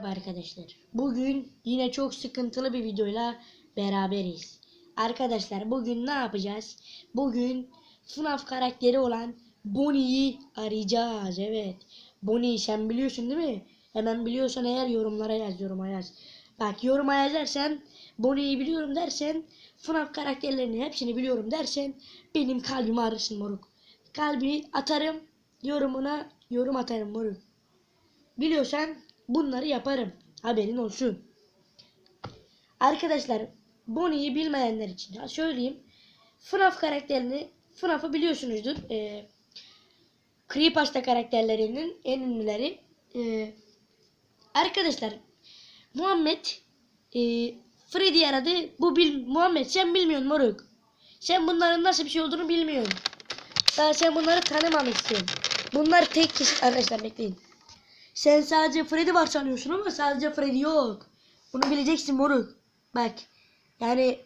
Merhaba arkadaşlar. Bugün yine çok sıkıntılı bir videoyla beraberiz. Arkadaşlar bugün ne yapacağız? Bugün FNAF karakteri olan Bonnie'yi arayacağız. Evet. Bonnie sen biliyorsun değil mi? Hemen biliyorsan eğer yorumlara yaz yoruma yaz. Bak yoruma yazarsan Bonnie'yi biliyorum dersen FNAF karakterlerini hepsini biliyorum dersen benim kalbimi arasın moruk. Kalbi atarım yorumuna yorum atarım moruk. Biliyorsan bunları yaparım. Haberin olsun. Arkadaşlar Bonnie'yi bilmeyenler için ya söyleyeyim. FNAF karakterini FNAF'ı biliyorsunuzdur. Ee, Creepypasta karakterlerinin en ünlüleri. Ee, arkadaşlar Muhammed e, Freddy aradı. Bu bil Muhammed sen bilmiyorsun moruk. Sen bunların nasıl bir şey olduğunu bilmiyorsun. Daha sen bunları tanımamışsın. Bunlar tek kişi arkadaşlar bekleyin. Sen sadece Freddy var sanıyorsun ama sadece Freddy yok. Bunu bileceksin moruk. Bak. Yani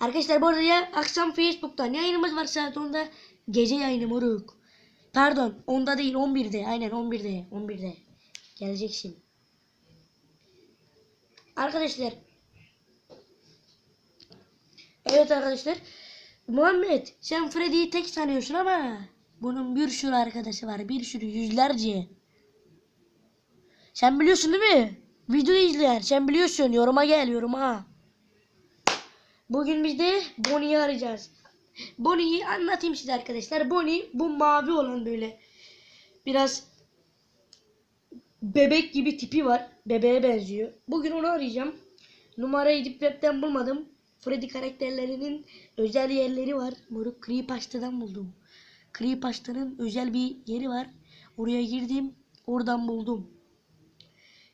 arkadaşlar bu arada ya akşam Facebook'tan yayınımız var saat 10'da. Gece yayını moruk. Pardon 10'da değil 11'de. Aynen 11'de. 11'de. Geleceksin. Arkadaşlar. Evet arkadaşlar. Muhammed sen Freddy'yi tek sanıyorsun ama bunun bir sürü arkadaşı var. Bir sürü yüzlerce. Sen biliyorsun değil mi? Videoyu izleyen. Sen biliyorsun. Yoruma gel yoruma. Bugün biz de Bonnie'yi arayacağız. Bonnie'yi anlatayım size arkadaşlar. Bonnie bu mavi olan böyle. Biraz bebek gibi tipi var. Bebeğe benziyor. Bugün onu arayacağım. Numarayı Deep Web'den bulmadım. Freddy karakterlerinin özel yerleri var. Moruk Creepypasta'dan buldum. Creepypasta'nın özel bir yeri var. Oraya girdim. Oradan buldum.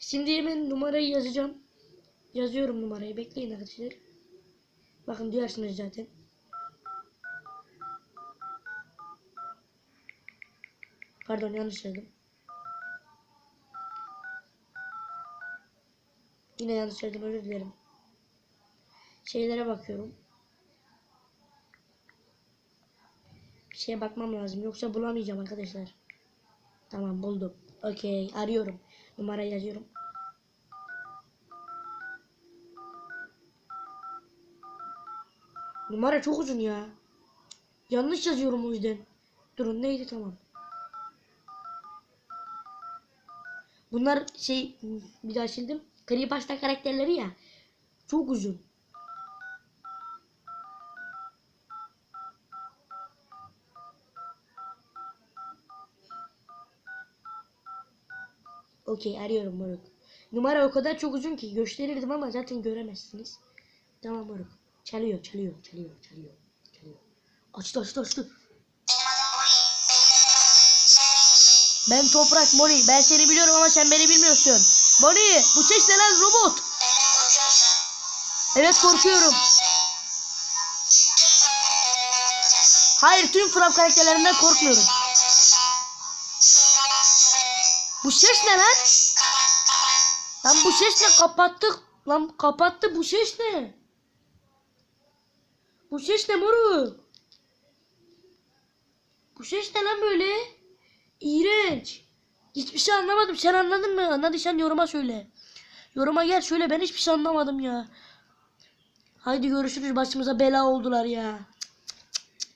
Şimdi hemen numarayı yazacağım. Yazıyorum numarayı. Bekleyin arkadaşlar. Bakın duyarsınız zaten. Pardon yanlış yazdım. Yine yanlış yazdım özür dilerim. Şeylere bakıyorum. Bir şeye bakmam lazım. Yoksa bulamayacağım arkadaşlar. Tamam buldum. Okey arıyorum. Numarayı yazıyorum. Numara çok uzun ya. Yanlış yazıyorum o yüzden. Durun neydi tamam. Bunlar şey bir daha sildim. Creepypasta karakterleri ya. Çok uzun. Okey arıyorum moruk. Numara o kadar çok uzun ki gösterirdim ama zaten göremezsiniz. Tamam moruk. Çalıyor çalıyor çalıyor çalıyor. çalıyor. Açtı açtı açtı. Ben Toprak Moni. Ben seni biliyorum ama sen beni bilmiyorsun. Moni bu ses ne lan robot? Evet korkuyorum. Hayır tüm FNAF karakterlerinden korkmuyorum. Bu ses ne lan? Lan bu ses ne? Kapattık. Lan kapattı. Bu ses ne? Bu ses ne moruk? Bu ses ne lan böyle? İğrenç. Hiçbir şey anlamadım. Sen anladın mı? Anladıysan yoruma söyle. Yoruma gel söyle. Ben hiçbir şey anlamadım ya. Haydi görüşürüz. Başımıza bela oldular ya.